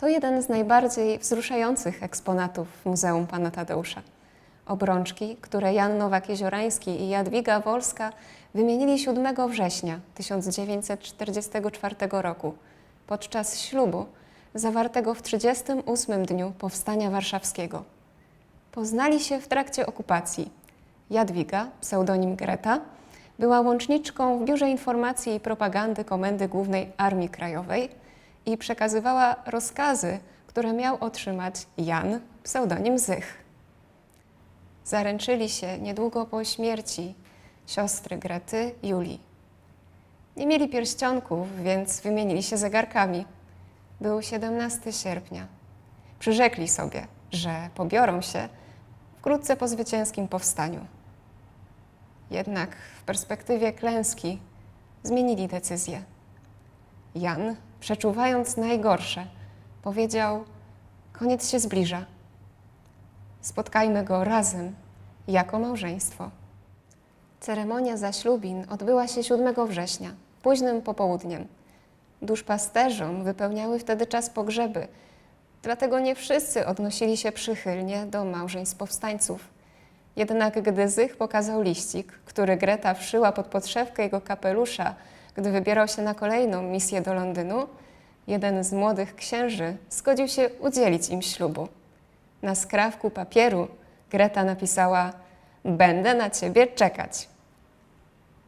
To jeden z najbardziej wzruszających eksponatów w Muzeum Pana Tadeusza. Obrączki, które Jan Nowak-Jeziorański i Jadwiga Wolska wymienili 7 września 1944 roku podczas ślubu zawartego w 38 dniu Powstania Warszawskiego. Poznali się w trakcie okupacji. Jadwiga, pseudonim Greta, była łączniczką w Biurze Informacji i Propagandy Komendy Głównej Armii Krajowej i przekazywała rozkazy, które miał otrzymać Jan, pseudonim Zych. Zaręczyli się niedługo po śmierci siostry Grety, Julii. Nie mieli pierścionków, więc wymienili się zegarkami. Był 17 sierpnia. Przyrzekli sobie, że pobiorą się wkrótce po zwycięskim powstaniu. Jednak w perspektywie klęski zmienili decyzję. Jan, przeczuwając najgorsze, powiedział: Koniec się zbliża. Spotkajmy go razem, jako małżeństwo. Ceremonia zaślubin odbyła się 7 września, późnym popołudniem. Duszpasterzom wypełniały wtedy czas pogrzeby, dlatego nie wszyscy odnosili się przychylnie do małżeństw powstańców. Jednak gdy Zych pokazał liścik, który Greta wszyła pod podszewkę jego kapelusza, gdy wybierał się na kolejną misję do Londynu, jeden z młodych księży zgodził się udzielić im ślubu. Na skrawku papieru Greta napisała: Będę na ciebie czekać.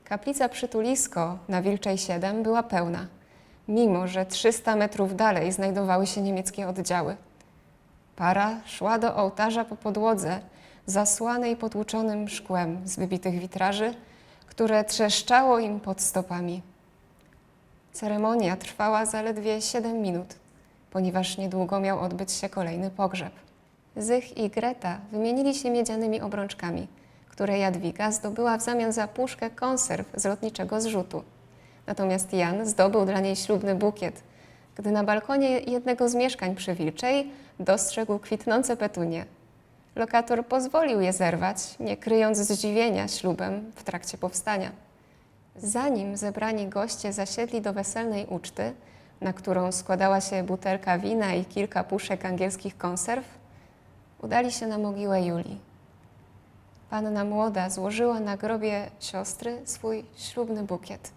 Kaplica przytulisko na Wilczej 7 była pełna, mimo że 300 metrów dalej znajdowały się niemieckie oddziały. Para szła do ołtarza po podłodze, zasłanej potłuczonym szkłem z wybitych witraży, które trzeszczało im pod stopami. Ceremonia trwała zaledwie 7 minut, ponieważ niedługo miał odbyć się kolejny pogrzeb. Zych i Greta wymienili się miedzianymi obrączkami, które Jadwiga zdobyła w zamian za puszkę konserw z lotniczego zrzutu. Natomiast Jan zdobył dla niej ślubny bukiet, gdy na balkonie jednego z mieszkań przy Wilczej dostrzegł kwitnące petunie. Lokator pozwolił je zerwać, nie kryjąc zdziwienia ślubem w trakcie powstania. Zanim zebrani goście zasiedli do weselnej uczty, na którą składała się butelka wina i kilka puszek angielskich konserw, udali się na mogiłę Julii. Panna młoda złożyła na grobie siostry swój ślubny bukiet.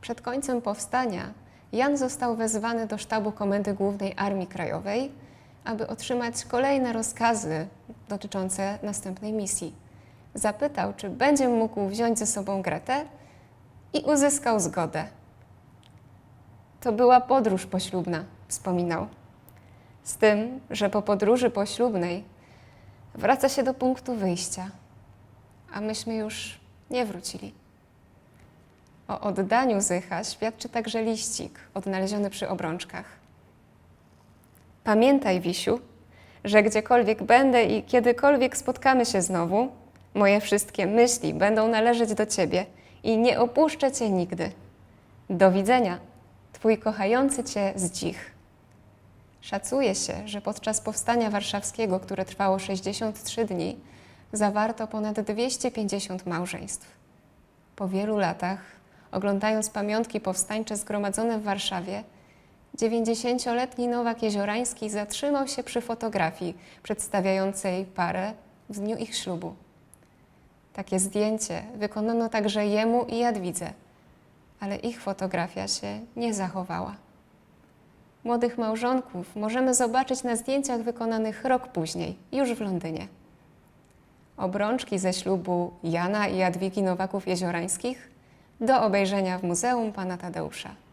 Przed końcem powstania Jan został wezwany do sztabu Komendy Głównej Armii Krajowej, aby otrzymać kolejne rozkazy dotyczące następnej misji. Zapytał, czy będzie mógł wziąć ze sobą Gretę i uzyskał zgodę. To była podróż poślubna, wspominał. Z tym, że po podróży poślubnej wraca się do punktu wyjścia, a myśmy już nie wrócili. O oddaniu Zycha świadczy także liścik odnaleziony przy obrączkach. Pamiętaj, Wisiu, że gdziekolwiek będę i kiedykolwiek spotkamy się znowu, moje wszystkie myśli będą należeć do Ciebie i nie opuszczę Cię nigdy. Do widzenia, Twój kochający Cię Zdzich. Szacuje się, że podczas powstania warszawskiego, które trwało 63 dni, zawarto ponad 250 małżeństw. Po wielu latach, oglądając pamiątki powstańcze zgromadzone w Warszawie, 90-letni Nowak Jeziorański zatrzymał się przy fotografii przedstawiającej parę w dniu ich ślubu. Takie zdjęcie wykonano także jemu i Jadwidze, ale ich fotografia się nie zachowała. Młodych małżonków możemy zobaczyć na zdjęciach wykonanych rok później, już w Londynie. Obrączki ze ślubu Jana i Jadwigi Nowaków Jeziorańskich do obejrzenia w Muzeum Pana Tadeusza.